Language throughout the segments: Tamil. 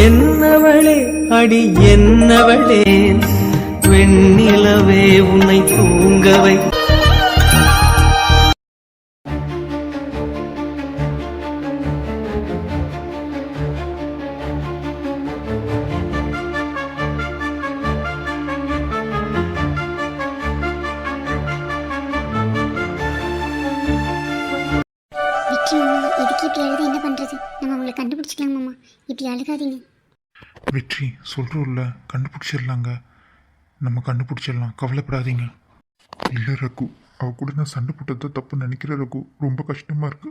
என்னவளே அடி என்னவளே வெண்ணிலவே உன்னை தூங்க விக்கி இப்படி அழுகாதீங்க. வெற்றி சொல்கிறோம்ல கண்டுபிடிச்சிடலாங்க. நம்ம கண்டுபிடிச்சிடலாம் கவலைப்படாதீங்க. இல்லை ரகு அவ கூட நான் சண்டை போட்டது தப்பு நினைக்கிற ரகு ரொம்ப கஷ்டமாக இருக்கு.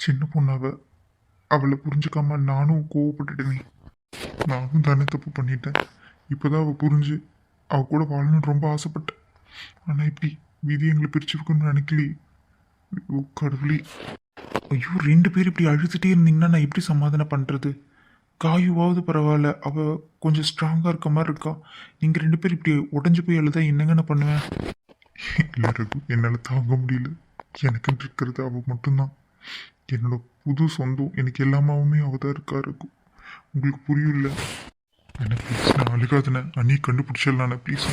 சின்ன பொண்ணாவ அவளை புரிஞ்சுக்காம நானும் கோவப்பட்டுட்டேனே. நானும் தானே தப்பு பண்ணிட்டேன். இப்போதான் அவள் புரிஞ்சு அவ கூட வாழணும்னு ரொம்ப ஆசைப்பட்டேன். ஆனால் இப்படி விதி எங்களை பிரிச்சிருக்குன்னு நினைக்கலையே. ஐயோ கடவுளே. ஐயோ ரெண்டு பேர் இப்படி அழுதுகிட்டே இருந்தீங்கன்னா நான் எப்படி சமாதானம் பண்ணுறது காயுவாவது பரவாயில்ல. அவள் கொஞ்சம் ஸ்ட்ராங்காக இருக்க மாதிரி இருக்கா. நீங்கள் ரெண்டு பேர் இப்படி உடஞ்சி போய் அழுதா என்னங்க நான் பண்ணுவேன்? இல்லை ரகு என்னால் தாங்க முடியல. எனக்கு இருக்கிறது அவள் மட்டும்தான். என்னோட புது சொந்தம் எனக்கு எல்லாமாவுமே அவள் தான் இருக்கா ரகு. உங்களுக்கு புரியல எனக்கு ப்ளீஸ் நான் அழுகாதுண்ணே அண்ணி கண்டுபிடிச்சிடலாண்ணே ப்ளீஸ்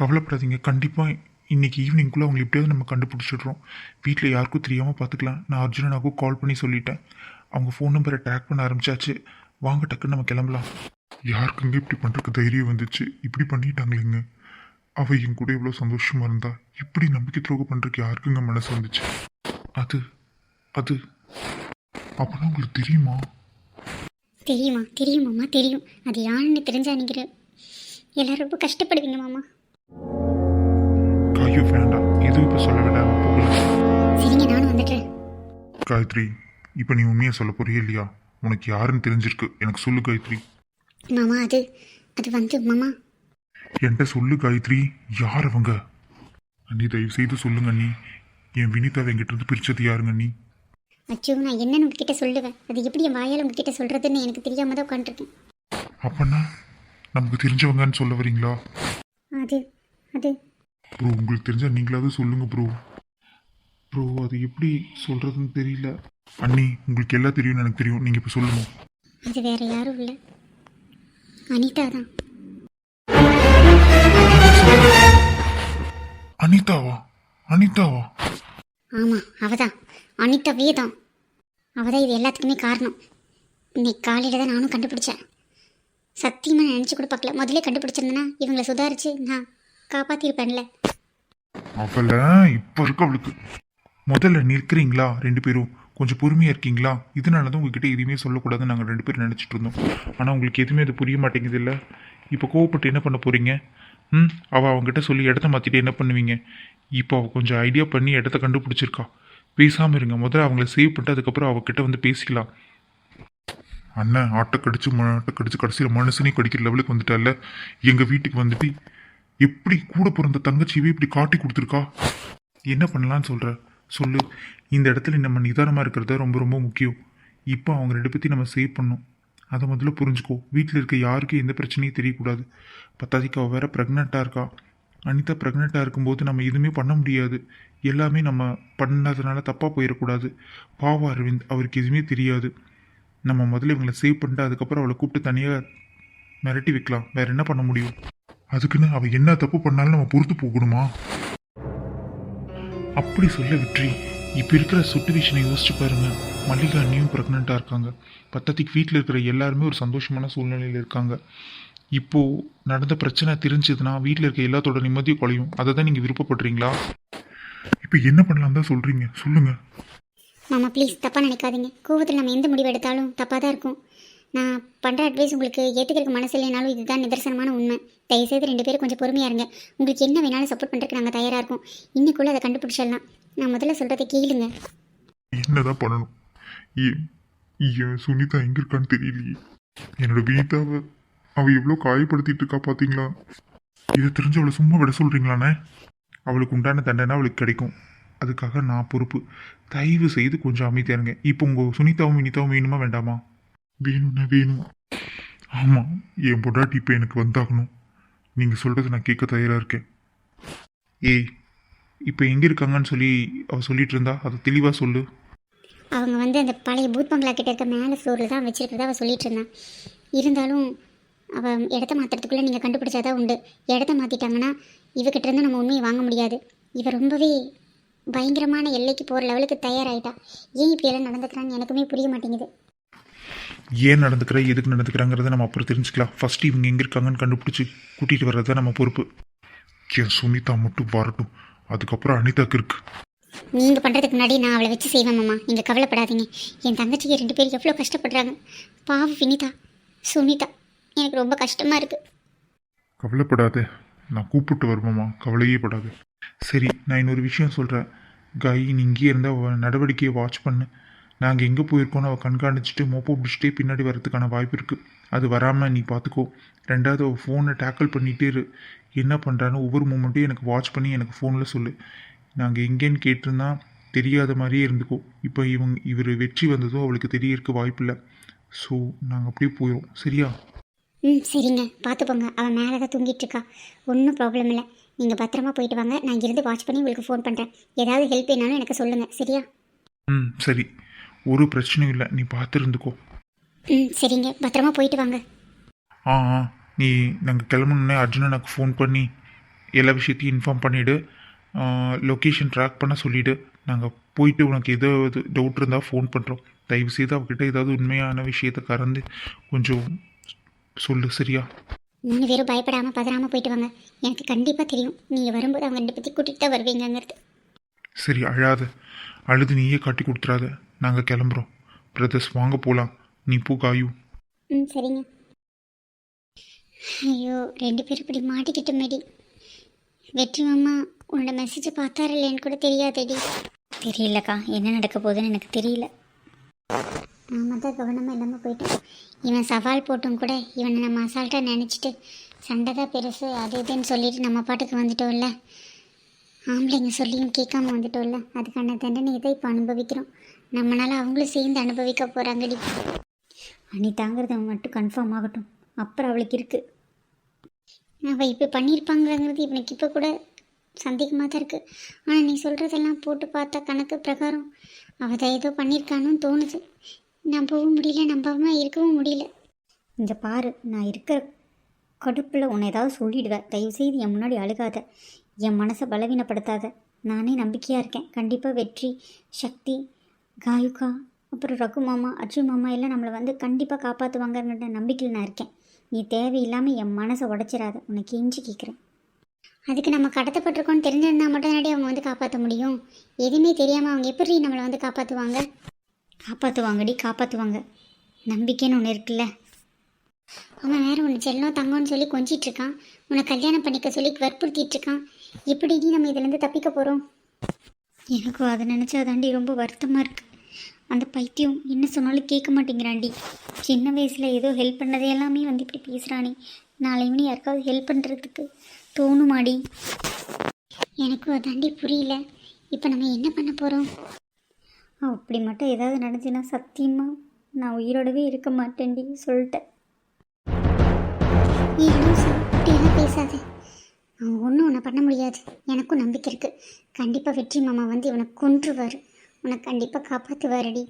கவலைப்படாதீங்க. கண்டிப்பாக இன்னைக்கு ஈவினிங்குள்ளே அவங்களை எப்படியாவது நம்ம கண்டுபிடிச்சிடுறோம். வீட்டில் யாருக்கும் தெரியாமல் பார்த்துக்கலாம். நான் அர்ஜுனனாக்கும் கால் பண்ணி சொல்லிட்டேன். அவங்க ஃபோன் நம்பரை ட்ராக் பண்ண ஆரம்பிச்சாச்சு. வாங்க டக்குன்னு நம்ம கிளம்பலாம். யாருக்குங்க இப்படி பண்ணுறதுக்கு தைரியம் வந்துச்சு? இப்படி பண்ணிட்டாங்களேங்க. அவள் என் கூட இவ்வளோ சந்தோஷமா இருந்தா இப்படி நம்பிக்கை துரோகம் பண்ணுறதுக்கு யாருக்குங்க மனசு வந்துச்சு? அது அது அப்போனா உங்களுக்கு தெரியுமா? தெரியுமா? தெரியும் மாமா தெரியும். அது யாருன்னு தெரிஞ்சா நீங்கள் எல்லாரும் ரொம்ப கஷ்டப்படுவீங்க மாமா. காயு வேண்டாம். எதுவும் இப்போ சொல்ல வேண்டாம். போகலாம். சரிங்க நானும் வந்துடுறேன். காயத்ரி இப்போ நீ உண்மையை சொல்ல போறியா இல்லையா? உனக்கு யாருன்னு தெரிஞ்சிருக்கு. எனக்கு சொல்லு காயத்ரி. மாமா அது அது வந்து மாமா. என்கிட்ட சொல்லு காயத்ரி. யார் அவங்க? அண்ணி தயவு செய்து சொல்லுங்க அண்ணி. என் வினிதாவை என்கிட்ட இருந்து பிரிச்சது யாருங்க அண்ணி? அச்சோ நான் என்னன்னு உங்ககிட்ட சொல்லுவேன். அது எப்படி என் வாயால் உங்ககிட்ட சொல்கிறதுன்னு எனக்கு தெரியாம தான் உட்காந்துருக்கேன் அப்பன்னா நமக்கு தெரிஞ்சவங்கன்னு சொல்ல வரீங்களா? அது அது. ப்ரோ உங்களுக்கு தெரிஞ்சா நீங்களாவது சொல்லுங்க ப்ரோ. ப்ரோ அது எப்படி சொல்றதுன்னு தெரியல. அண்ணி உங்களுக்கு எல்லாம் தெரியும்னு எனக்கு தெரியும். நீங்க இப்போ சொல்லுங்க. அது வேற யாரும் இல்லை. அனிதா தான். அனிதாவா? அனிதாவா? ஆமாம் அவ தான் அனிதாவே தான். அவ தான் இது எல்லாத்துக்குமே காரணம். இன்னைக்கு காலையில் தான் நானும் கண்டுபிடிச்சேன். சத்தியமாக நினச்சி கூட பார்க்கல. முதல்ல கண்டுபிடிச்சிருந்தேன்னா இவங்களை சுதாரித்து நான் காப்பாற்றிருப்பேன்ல அவளை இப்போ இருக்கு அவளுக்கு. முதல்ல நிற்கிறீங்களா ரெண்டு பேரும்? கொஞ்சம் பொறுமையாக இருக்கீங்களா? இதனால தான் உங்ககிட்ட எதுவுமே சொல்லக்கூடாதுன்னு நாங்கள் ரெண்டு பேரும் நினச்சிட்டு இருந்தோம். ஆனால் உங்களுக்கு எதுவுமே அது புரிய மாட்டேங்குது இல்லை? இப்போ கோவப்பட்டு என்ன பண்ண போகிறீங்க ம்? அவள் அவங்ககிட்ட சொல்லி இடத்த மாற்றிட்டு என்ன பண்ணுவீங்க? இப்போ அவள் கொஞ்சம் ஐடியா பண்ணி இடத்த கண்டுபிடிச்சிருக்கா. பேசாமல் இருங்க. முதல்ல அவங்கள சேவ் பண்ணிட்டு அதுக்கப்புறம் அவகிட்ட வந்து பேசிக்கலாம். அண்ணன் ஆட்டை கடிச்சு ஆட்டை கடிச்சு கடைசியில் மனுஷனே கடிக்கிற லெவலுக்கு வந்துட்டால எங்கள் வீட்டுக்கு வந்துட்டு எப்படி கூட பிறந்த தங்கச்சியவே இப்படி காட்டி கொடுத்துருக்கா? என்ன பண்ணலான்னு சொல்கிற சொல்லு இந்த இடத்துல நம்ம நிதானமாக இருக்கிறது ரொம்ப ரொம்ப முக்கியம். இப்போ அவங்க ரெண்டு பற்றி நம்ம சேவ் பண்ணோம் அதை முதல்ல புரிஞ்சுக்கோ. வீட்டில் இருக்க யாருக்கும் எந்த பிரச்சனையும் தெரியக்கூடாது. பத்தாதிக்கு அவள் வேற ப்ரெக்னெண்ட்டாக இருக்கா? அனிதா ப்ரெக்னெண்ட்டாக இருக்கும்போது நம்ம எதுவுமே பண்ண முடியாது. எல்லாமே நம்ம பண்ணாதனால தப்பாக போயிடக்கூடாது. பாவா அரவிந்த் அவருக்கு எதுவுமே தெரியாது. நம்ம முதல்ல இவங்களை சேவ் பண்ணிட்டு அதுக்கப்புறம் அவளை கூப்பிட்டு தனியாக மிரட்டி வைக்கலாம். வேற என்ன பண்ண முடியும்? அதுக்குன்னு அவள் என்ன தப்பு பண்ணாலும் நம்ம பொறுத்து போகணுமா? அப்படி சொல்ல விட்ரி இப்போ இருக்கிற சுச்சுவேஷனை யோசிச்சு பாருங்க. மல்லிகா அண்ணியும் ப்ரெக்னெண்ட்டாக இருக்காங்க. பத்தத்துக்கு வீட்டில் இருக்கிற எல்லாருமே ஒரு சந்தோஷமான சூழ்நிலையில் இருக்காங்க. இப்போது நடந்த பிரச்சனை தெரிஞ்சதுன்னா வீட்டில் இருக்க எல்லாத்தோட நிம்மதியும் குலையும். அதை தான் நீங்கள் விருப்பப்படுறீங்களா? இப்போ என்ன பண்ணலாம் தான் சொல்கிறீங்க சொல்லுங்கள் மாமா ப்ளீஸ் தப்பாக நினைக்காதீங்க. கோவத்தில் நம்ம எந்த முடிவு எடுத்தாலும் தப்பாக தான் இருக்கும். நான் பண்ணுற அட்வைஸ் உங்களுக்கு ஏற்றுக்கிறதுக்கு மனசு இல்லைனாலும் இதுதான் நிதர்சனமான உண்மை. தயவுசெய்து ரெண்டு பேரும் கொஞ்சம் பொறுமையாக இருங்க. உங்களுக்கு என்ன வேணாலும் சப்போர்ட் பண்ணுறதுக்கு நாங்கள் தயாராக இருக்கோம். இன்னைக்குள்ளே அதை கண்டுபிடிச்சிடலாம். நான் முதல்ல சொல்கிறத கேளுங்க. என்னதான் பண்ணணும்? ஏன் சுனிதா எங்கே இருக்கான்னு தெரியலையே. என்னோட வினிதாவை அவள் எவ்வளோ காயப்படுத்திட்டு இருக்கா பார்த்தீங்களா இதை தெரிஞ்சு அவளை சும்மா விட சொல்கிறீங்களாண்ணே அவளுக்கு உண்டான தண்டனை அவளுக்கு கிடைக்கும். அதுக்காக நான் பொறுப்பு. தயவு செய்து கொஞ்சம் அமைதியா இருங்க. இப்போ உங்கள் சுனிதாவும் வினிதாவும் வேணுமா வேண்டாமா? வேணும்னா வேணும். ஆமாம் என் பொண்டாட்டி இப்போ எனக்கு வந்தாகணும். நீங்கள் சொல்கிறது நான் கேட்க தயாராக இருக்கேன். ஏய் இப்போ எங்கே இருக்காங்கன்னு சொல்லி அவ சொல்லிட்டு இருந்தா அதை தெளிவாக சொல்லு. அவங்க வந்து அந்த பழைய பூத் பங்களா கிட்ட இருக்க மேலே ஃப்ளோரில் தான் வச்சிருக்கிறதா அவள் சொல்லிட்டு இருந்தான் இருந்தாலும் அவள் இடத்த மாற்றுறதுக்குள்ளே நீங்கள் கண்டுபிடிச்சாதான் உண்டு. இடத்த மாற்றிட்டாங்கன்னா இவகிட்ட இருந்து நம்ம உண்மையை வாங்க முடியாது. இவ ரொம்பவே பயங்கரமான எல்லைக்கு போகிற லெவலுக்கு தயாராகிட்டா ஏன் இப்படி எல்லாம் நடந்துக்கிறான்னு எனக்குமே புரிய மாட்டேங்குது. ஏன் நடந்துக்கிற எதுக்கு நடந்துக்கிறாங்கிறத நம்ம அப்புறம் தெரிஞ்சுக்கலாம். ஃபர்ஸ்ட் இவங்க எங்கே இருக்காங்கன்னு கண்டுபிடிச்சி கூட்டிகிட்டு வர்றது தான் நம்ம பொறுப்பு. என் சுனிதா மட்டும் வரட்டும். அதுக்கப்புறம் அனிதாக்கு இருக்கு. நீங்கள் பண்ணுறதுக்கு முன்னாடி நான் அவளை வச்சு செய்வேன் மாமா. நீங்கள் கவலைப்படாதீங்க. என் தங்கச்சிக்கு ரெண்டு பேரும் எவ்வளோ கஷ்டப்படுறாங்க. பாவ வினிதா சுனிதா. எனக்கு ரொம்ப கஷ்டமாக இருக்குது கவலைப்படாத. நான் கூப்பிட்டு வருமாம்மா கவலையே படாத. சரி நான் இன்னொரு விஷயம் சொல்கிறேன் காய் நீ இங்கேயே இருந்தால் நடவடிக்கையை வாட்ச் பண்ணு. நாங்கள் எங்கே போயிருக்கோன்னு அவள் கண்காணிச்சிட்டு மோப்போ பிடிச்சிட்டே பின்னாடி வரதுக்கான வாய்ப்பு இருக்குது அது வராமல் நீ பார்த்துக்கோ ரெண்டாவது அவள் ஃபோனை டேக்கிள் பண்ணிகிட்டே இரு. என்ன பண்ணுறான்னு ஒவ்வொரு மூமெண்ட்டையும் எனக்கு வாட்ச் பண்ணி எனக்கு ஃபோனில் சொல்லு. நாங்கள் எங்கேன்னு கேட்டிருந்தா தெரியாத மாதிரியே இருந்துக்கோ. இப்போ இவங்க இவர் வெற்றி வந்ததும் அவளுக்கு தெரிய இருக்க வாய்ப்பில்லை ஸோ நாங்கள் அப்படியே போயிடும் சரியா? ம் சரிங்க. பார்த்துப்போங்க அவன் மேலே தான் தூங்கிட்டு இருக்கா. ஒன்றும் ப்ராப்ளம் இல்லை. நீங்கள் பத்திரமா போயிட்டு வாங்க. நான் இருந்து வாட்ச் பண்ணி உங்களுக்கு ஃபோன் பண்ணுறேன் ஏதாவது ஹெல்ப் வேணாலும் எனக்கு சொல்லுங்கள் சரியா? ம் சரி. ஒரு பிரச்சனையும் இல்லை. நீ பார்த்து இருந்துக்கோ ம் சரிங்க. பத்திரமா போயிட்டு வாங்க. ஆ ஆ. நீ நாங்கள் கிளம்பணுன்னே அர்ஜுனனுக்கு ஃபோன் பண்ணி எல்லா விஷயத்தையும் இன்ஃபார்ம் பண்ணிவிடு லொக்கேஷன் ட்ராக் பண்ண சொல்லிவிடு நாங்கள் போயிட்டு உனக்கு ஏதாவது டவுட் இருந்தால் ஃபோன் பண்ணுறோம் தயவுசெய்து அவகிட்ட ஏதாவது உண்மையான விஷயத்தை கறந்து கொஞ்சம் சொல்லு சரியா? நீங்கள் வெறும் பயப்படாமல் பதறாமல் போயிட்டு வாங்க. எனக்கு கண்டிப்பாக தெரியும். நீங்கள் வரும்போது அவங்க ரெண்டு பற்றி கூட்டிகிட்டு தான் வருவீங்கங்கிறது. சரி அழாத. அழுது நீயே காட்டி கொடுத்துறாத. நாங்கள் கிளம்புறோம். பிரதர்ஸ் வாங்க போகலாம் நீ பூ காயும் ம் சரிங்க. ஐயோ ரெண்டு பேரும் இப்படி மாட்டிக்கிட்ட மாடி. வெற்றி மாமா உன்னோட மெசேஜை பார்த்தாரு இல்லைன்னு கூட தெரியாதடி. தெரியலக்கா என்ன நடக்க போகுதுன்னு எனக்கு தெரியல. நாம தான் கவனமாக இல்லாமல் போயிட்டோம் இவன் சவால் போட்டும் கூட இவனை நம்ம அசால்ட்டாக நினச்சிட்டு சண்டை தான் பெருசு அது இதுன்னு சொல்லிட்டு நம்ம பாட்டுக்கு வந்துட்டோம்ல. ஆம்பளைங்க சொல்லியும் கேட்காம வந்துட்டோம்ல. அதுக்கான தண்டனையை தான் இப்போ அனுபவிக்கிறோம். நம்மளால் அவங்களும் சேர்ந்து அனுபவிக்க போகிறாங்கடி அனிதாங்கிறது மட்டும் கன்ஃபார்ம் ஆகட்டும். அப்புறம் அவளுக்கு இருக்குது அவள் இப்போ பண்ணியிருப்பாங்கிறது இவனுக்கு இப்போ கூட சந்தேகமாக தான் இருக்குது ஆனால் நீ சொல்கிறதெல்லாம் போட்டு பார்த்தா கணக்கு பிரகாரம் அவள் தான் ஏதோ பண்ணியிருக்கான்னு தோணுது. நம்பவும் முடியல நம்பாமல் இருக்கவும் முடியல. இங்கே பாரு நான் இருக்கிற கடுப்பில் உன்னை ஏதாவது சொல்லிடுவேன். தயவுசெய்து என் முன்னாடி அழுகாத. என் மனசை பலவீனப்படுத்தாத. நானே நம்பிக்கையாக இருக்கேன். கண்டிப்பாக வெற்றி சக்தி காயுக்கா அப்புறம் ரகு மாமா அர்ஜுன் மாமா எல்லாம் நம்மளை வந்து கண்டிப்பாக காப்பாற்றுவாங்கன்ற நம்பிக்கையில் நான் இருக்கேன். நீ தேவையில்லாமல் என் மனசை உடச்சிடாத. உனக்கு எஞ்சி கேட்குறேன் அதுக்கு நம்ம கடத்தப்பட்டிருக்கோம்னு தெரிஞ்சிருந்தால் மட்டும் தானே அவங்க வந்து காப்பாற்ற முடியும். எதுவுமே தெரியாமல் அவங்க எப்படி நம்மளை வந்து காப்பாற்றுவாங்க காப்பாற்றுவாங்கடி காப்பாற்றுவாங்க நம்பிக்கைன்னு ஒன்று இருக்குல்ல. அவன் வேறு ஒன்று செல்லம் தங்கம்னு சொல்லி கொஞ்சிட்டு இருக்கான். உன்னை கல்யாணம் பண்ணிக்க சொல்லி வற்புறுத்திட்டு இருக்கான். எப்படி நம்ம இதுலேருந்து தப்பிக்க போகிறோம் எனக்கும் அதை நினச்சா தாண்டி ரொம்ப வருத்தமாக இருக்குது அந்த பைத்தியம் என்ன சொன்னாலும் கேட்க மாட்டேங்கிறாண்டி. சின்ன வயசில் ஏதோ ஹெல்ப் பண்ணதே எல்லாமே வந்து இப்படி பேசுகிறானே நாளை மணி யாருக்காவது ஹெல்ப் பண்ணுறதுக்கு தோணுமாடி? எனக்கும் அதாண்டி புரியல. இப்போ நம்ம என்ன பண்ண போகிறோம் அப்படி மட்டும் ஏதாவது நடந்துச்சுன்னா சத்தியமாக நான் உயிரோடவே இருக்க மாட்டேன்டி சொல்லிட்டேன். நீ பேசாதே. அவன் ஒன்றும் உன்னை பண்ண முடியாது. எனக்கும் நம்பிக்கை இருக்குது கண்டிப்பாக வெற்றி மாமா வந்து இவனை கொன்றுவார். உன்னை கண்டிப்பாக காப்பாற்றுவாரடி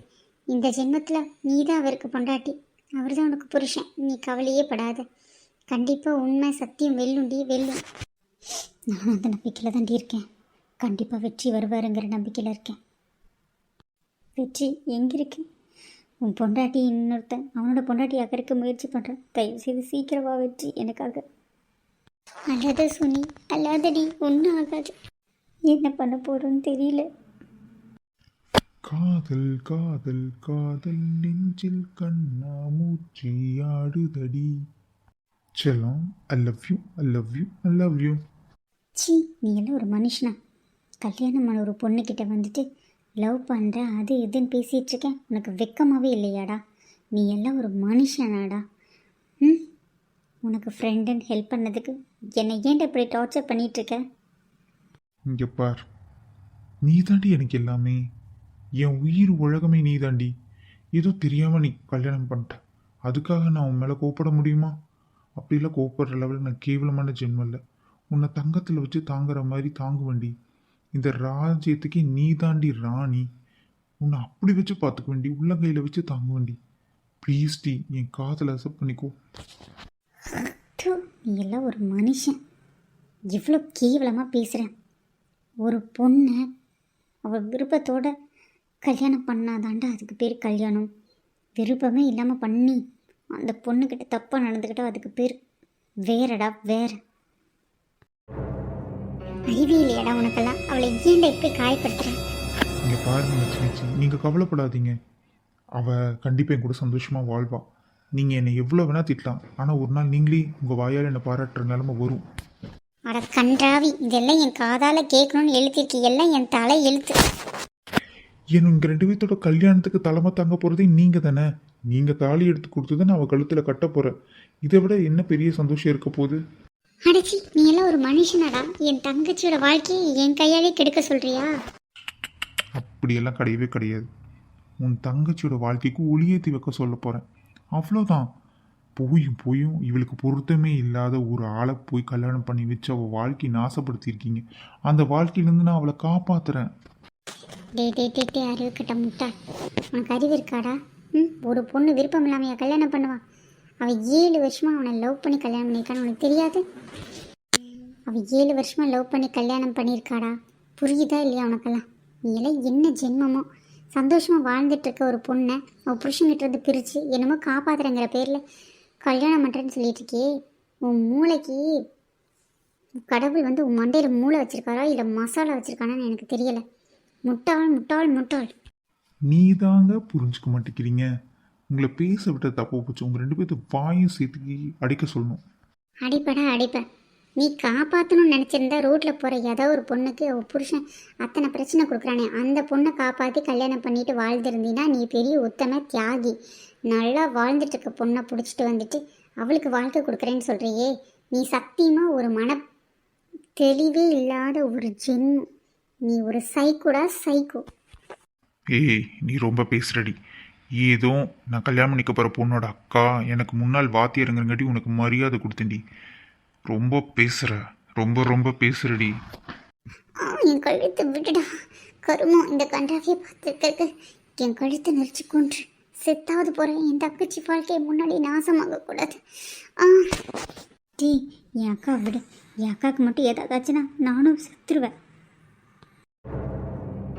இந்த ஜென்மத்தில் நீ தான் அவருக்கு பொண்டாட்டி. அவர் தான் உனக்கு புருஷன். நீ கவலையே படாத. கண்டிப்பாக உண்மை சத்தியம் வெல்லுண்டி வெல்லும். நான் அந்த நம்பிக்கையில் தாண்டி இருக்கேன். கண்டிப்பாக வெற்றி வருவாருங்கிற நம்பிக்கையில் இருக்கேன். வெற்றி எங்கே இருக்கு? உன் பொண்டாட்டி இன்னொருத்தன். அவனோட பொண்டாட்டி அக்கறைக்க முயற்சி பண்ணுறேன் தயவு செய்து சீக்கிரமாக வெற்றி எனக்காக. அல்லாத சுனி அல்லாதடி ஒன்றும் ஆகாது என்ன பண்ண போகிறோன்னு தெரியல. காதல் காதல் காதல் நெஞ்சில் கண்ணா மூச்சி ஆடுதடி. செல்லம் I love you I love you I love you C நீ எல்லாம் ஒரு மனுஷனா? கல்யாணமான ஒரு பொண்ணுக்கிட்ட வந்துட்டு லவ் பண்ணுற அது இதுன்னு பேசிகிட்டு இருக்கேன். உனக்கு வெக்கமாகவே இல்லையாடா? நீ எல்லாம் ஒரு மனுஷனாடா. ம்? உனக்கு ஃப்ரெண்டுன்னு ஹெல்ப் பண்ணதுக்கு என்னை ஏன்டா இப்படி டார்ச்சர் பண்ணிட்டு இருக்க இங்கே பார். நீ தாண்டி எனக்கு எல்லாமே. என் உயிர் உலகமே நீ தாண்டி ஏதோ தெரியாமல் நீ கல்யாணம் பண்ணிட்ட. அதுக்காக நான் உன் மேலே கோப்பட முடியுமா? அப்படிலாம் கோப்படுற லெவலில் நான் கேவலமான ஜென்மம் இல்லை. உன்னை தங்கத்தில் வச்சு தாங்குற மாதிரி தாங்குவண்டி. இந்த ராஜ்யத்துக்கே நீ தாண்டி ராணி. உன்னை அப்படி வச்சு பார்த்துக்க வேண்டி உள்ளங்கையில் வச்சு தாங்க வேண்டி ப்ளீஸ் டி என் காதலை அக்செப்ட் பண்ணிக்கோ. நீ எல்லாம் ஒரு மனுஷன். இவ்வளோ கேவலமாக பேசுகிறேன் ஒரு பொண்ணை அவள் விருப்பத்தோட கல்யாணம் பண்ணாதாண்டா அதுக்கு பேர் கல்யாணம். விருப்பமே இல்லாமல் பண்ணி அந்த பொண்ணுக்கிட்ட தப்பாக நடந்துக்கிட்டா அதுக்கு பேர் வேறடா வேற. அறிவே இல்லையடா உனக்கெல்லாம்? அவளை ஏன்டா இப்படி காயப்படுத்துகிறேன் நீங்கள் பாருங்க லட்சுமிச்சி நீங்கள் கவலைப்படாதீங்க. அவள் கண்டிப்பாக என் கூட சந்தோஷமாக வாழ்வாள் நீங்கள் என்னை எவ்வளோ வேணால் திட்டலாம். ஆனால் ஒரு நாள் நீங்களே உங்கள் வாயால் என்னை பாராட்டுற நிலமை வரும். அட கன்றாவி இதெல்லாம் என் காதால் கேட்கணும்னு எழுதிருக்கு எல்லாம் என் தலை எழுத்து. என் உங்கள் ரெண்டு பேர்த்தோட கல்யாணத்துக்கு தலைமை தாங்க போகிறதே நீங்கள் தானே? நீங்கள் தாலி எடுத்து கொடுத்து தான் நான் அவள் கழுத்தில் கட்ட போகிறேன் இதை விட என்ன பெரிய சந்தோஷம் இருக்க போகுது? அடச்சி நீ எல்லாம் ஒரு மனுஷனடா. என் தங்கச்சியோட வாழ்க்கையை என் கையாலே கெடுக்க சொல்றியா? அப்படியெல்லாம் கிடையவே கிடையாது. உன் தங்கச்சியோட வாழ்க்கைக்கு ஒளியேற்றி வைக்க சொல்ல போகிறேன் அவ்வளோதான் போயும் போயும் இவளுக்கு பொருத்தமே இல்லாத ஒரு ஆளை போய் கல்யாணம் பண்ணி வச்சு அவள் வாழ்க்கையை நாசப்படுத்தியிருக்கீங்க. அந்த வாழ்க்கையிலேருந்து நான் அவளை காப்பாத்துறேன். டே டே டே டே அறிவு முட்டா. உனக்கு அறிவு இருக்காடா? ம்? ஒரு பொண்ணு விருப்பம் இல்லாமையா கல்யாணம் பண்ணுவான் அவள் ஏழு வருஷமா அவனை லவ் பண்ணி கல்யாணம் பண்ணியிருக்கான்னு உனக்கு தெரியாது? அவள் ஏழு வருஷமா லவ் பண்ணி கல்யாணம் பண்ணியிருக்காடா? புரியுதா இல்லையா உனக்கெல்லாம்? நீ எல்லாம் என்ன ஜென்மமோ? சந்தோஷமா வாழ்ந்துட்டு இருக்க ஒரு பொண்ணை அவள் புருஷன்கிட்ட இருந்து பிரித்து என்னமோ காப்பாத்துறேங்கிற பேரில் கல்யாணம் பண்ணுறேன்னு சொல்லிட்டு இருக்கியே உன் மூளைக்கு கடவுள் வந்து உன் மண்டையில் மூளை வச்சிருக்காரா இல்லை மசாலா வச்சிருக்கானான்னு எனக்கு தெரியலை. முட்டாள் முட்டாள் முட்டாள். நீ தாங்க புரிஞ்சுக்க மாட்டேங்கிறீங்க. உங்களை பேச விட்ட தப்பு போச்சு உங்கள் ரெண்டு பேர்த்து வாயும் சேர்த்துக்கி அடிக்க சொல்லணும். அடிப்படா அடிப்பேன் நீ காப்பாற்றணும்னு நினச்சிருந்தா ரோட்டில் போகிற ஏதோ ஒரு பொண்ணுக்கு புருஷன் அத்தனை பிரச்சனை கொடுக்குறானே. அந்த பொண்ணை காப்பாற்றி கல்யாணம் பண்ணிட்டு வாழ்ந்துருந்தீன்னா நீ பெரிய உத்தம தியாகி. நல்லா வாழ்ந்துட்டு இருக்க பொண்ணை பிடிச்சிட்டு வந்துட்டு அவளுக்கு வாழ்க்கை கொடுக்குறேன்னு சொல்கிறியே நீ சத்தியமாக ஒரு மன தெளிவே இல்லாத ஒரு ஜென். நீ ஒரு சைக்கோடா சைக்கோ. ஏய் நீ ரொம்ப பேசுறடி. ஏதோ நான் கல்யாணம் பண்ணிக்க போகிற பொண்ணோட அக்கா எனக்கு முன்னால் வாத்தியருங்கிறங்காட்டி உனக்கு மரியாதை கொடுத்தேன்டி. ரொம்ப பேசுகிற ரொம்ப ரொம்ப பேசுறடி. என் கழுத்தை விட்டுடா கருமம் இந்த கன்றாவியை பார்த்துருக்க என் கழுத்தை நெரிச்சு கொன்று. செத்தாவது போகிறேன் என் தங்கச்சி வாழ்க்கையை முன்னாடி நாசமாக கூடாது. ஆ. டீ என் அக்கா விடு. என் அக்காவுக்கு மட்டும் ஏதாச்சுன்னா நானும் செத்துருவேன்.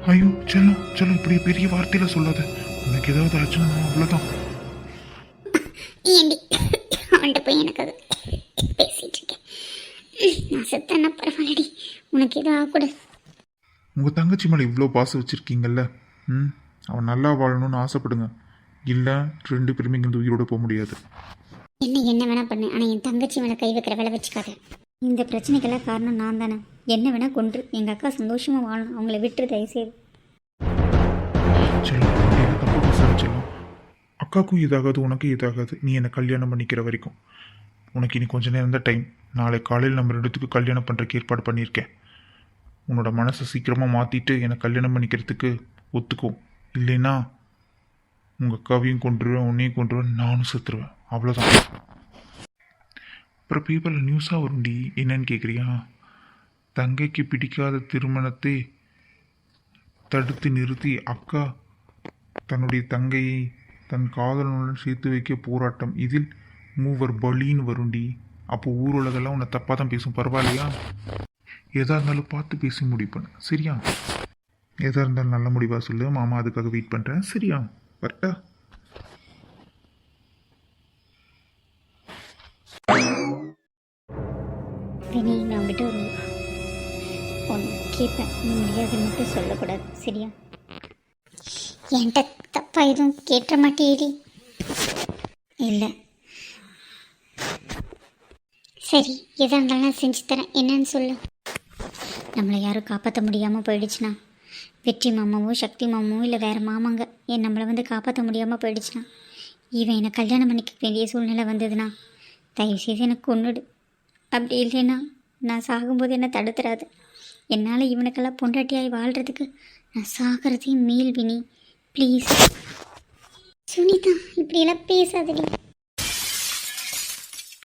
ஐயோ செல்லம் செல்லம் இப்படி பெரிய வார்த்தையில சொல்லாத. உனக்கு ஏதாவது ஆச்சுன்னா அவ்வளோதான் ஏண்டி அவன்கிட்ட போய் எனக்கு அது பேசிட்டு இருக்கேன். நான் செத்தேன்னா பரவாயில்லடி. உனக்கு எதுவும் ஆகக்கூடாது உங்கள் தங்கச்சி மேலே இவ்வளோ பாசம் வச்சுருக்கீங்கல்ல? ம் அவன் நல்லா வாழணும்னு ஆசைப்படுங்க. இல்லை ரெண்டு பேருமே இங்கே உயிரோட போக முடியாது. என்ன என்ன வேணா பண்ணு. ஆனால் என் தங்கச்சி மேலே கை வைக்கிற வேலை வச்சுக்காத. இந்த பிரச்சனைக்கெல்லாம் காரணம் நான் தானே. என்ன வேணா கொன்று. எங்கள் அக்கா சந்தோஷமாக வாழணும் அவங்கள விட்டுரு தயவுசெய்து. செல்லம் தப்பு பேசுகிற செல்லம் அக்காக்கும் இதாகாது உனக்கும் இதாகாது. நீ என்னை கல்யாணம் பண்ணிக்கிற வரைக்கும். உனக்கு இனி கொஞ்ச நேரம் தான் டைம் நாளை காலையில் நம்ம இடத்துக்கு கல்யாணம் பண்ணுறதுக்கு ஏற்பாடு பண்ணியிருக்கேன். உன்னோட மனசை சீக்கிரமாக மாற்றிட்டு என்னை கல்யாணம் பண்ணிக்கிறதுக்கு ஒத்துக்கும் இல்லைன்னா உங்கள் அக்காவையும் கொண்டுருவேன் உன்னையும் கொண்டுருவேன் நானும் செத்துருவேன். அவ்வளோதான் அப்புறம் பேப்பரில் நியூஸாக வரும்டி. என்னன்னு கேட்குறியா தங்கைக்கு பிடிக்காத திருமணத்தை தடுத்து நிறுத்தி அக்கா தன்னுடைய தங்கையை தன் காதலனுடன் சேர்த்து வைக்க போராட்டம். இதில் மூவர் பலின்னு வருண்டி. அப்போ ஊர் உலகெல்லாம் உன்னை தப்பாக தான் பேசும் பரவாயில்லையா? எதாக இருந்தாலும் பார்த்து பேசி முடிப்பேன். சரியா? எதாக இருந்தாலும் நல்ல முடிவாக சொல்லு. மாமா அதுக்காக வெயிட் பண்ணுறேன் சரியா? வரட்டா வினி நான் உங்ககிட்ட ஒரு ஒன்று கேட்பேன் நீ முடியாது மட்டும் சொல்லக்கூடாது. சரியா? என்கிட்ட தப்பா எதுவும் கேட்ட மாட்டேடி. இல்லை. சரி எதாக இருந்தாலும் நான் செஞ்சு தரேன். என்னன்னு சொல்லு. நம்மளை யாரும் காப்பாற்ற முடியாமல் போயிடுச்சுன்னா வெற்றி மாமாவோ சக்தி மாமாவோ இல்லை வேறு மாமாங்க என் நம்மளை வந்து காப்பாற்ற முடியாமல் போயிடுச்சுன்னா இவன் என்னை கல்யாணம் பண்ணிக்க வேண்டிய சூழ்நிலை வந்ததுன்னா தயவுசெய்து எனக்கு கொண்டுடு அப்படி இல்லைன்னா நான் சாகும்போது என்னை தடுத்துறாது. என்னால் இவனுக்கெல்லாம் பொண்டாட்டியாகி வாழ்கிறதுக்கு நான் சாகிறதையும் மீள்வினி ப்ளீஸ் சுனிதா இப்படியெல்லாம் பேசாதடி.